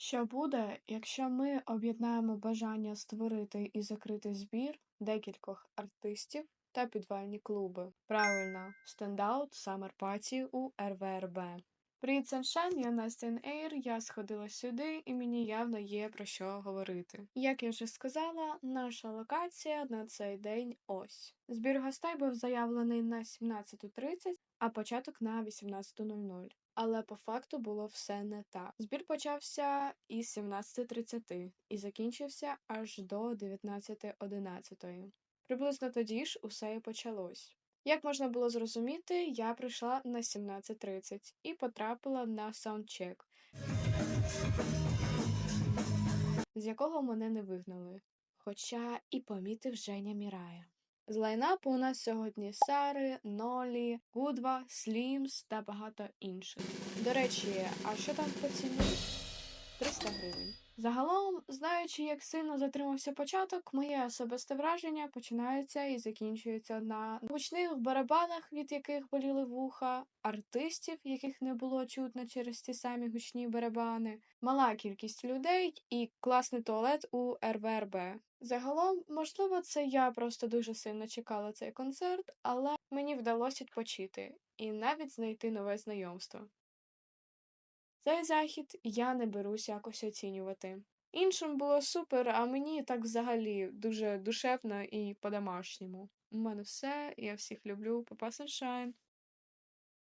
Що буде, якщо ми об'єднаємо бажання створити і закрити збір декількох артистів та підвальні клуби? Правильно, стендаут Summer Party у РВРБ. Привіт, Sunshine, я Настя Ейр. Я сходила сюди, і мені явно є про що говорити. Як я вже сказала, наша локація на цей день ось. Збір гостей був заявлений на 17.30, а початок на 18.00. Але по факту було все не так. Збір почався із 17.30 і закінчився аж до 19.11. Приблизно тоді ж усе і почалось. Як можна було зрозуміти, я прийшла на 17.30 і потрапила на саундчек, з якого мене не вигнали. Хоча і помітив Женя Мірая. З лайнапу у нас сьогодні Сари, Нолі, Гудва, Слімс та багато інших. До речі, а що там по ціні? 300 гривень. Загалом, знаючи, як сильно затримався початок, моє особисте враження починається і закінчується на гучних барабанах, від яких боліли вуха, артистів, яких не було чутно через ті самі гучні барабани, мала кількість людей і класний туалет у РВРБ. Загалом, можливо, це я просто дуже сильно чекала цей концерт, але мені вдалося відпочити і навіть знайти нове знайомство. Цей захід я не берусь якось оцінювати. Іншим було супер, а мені так взагалі дуже душевно і по-домашньому. У мене все, я всіх люблю, Папа Sunshine.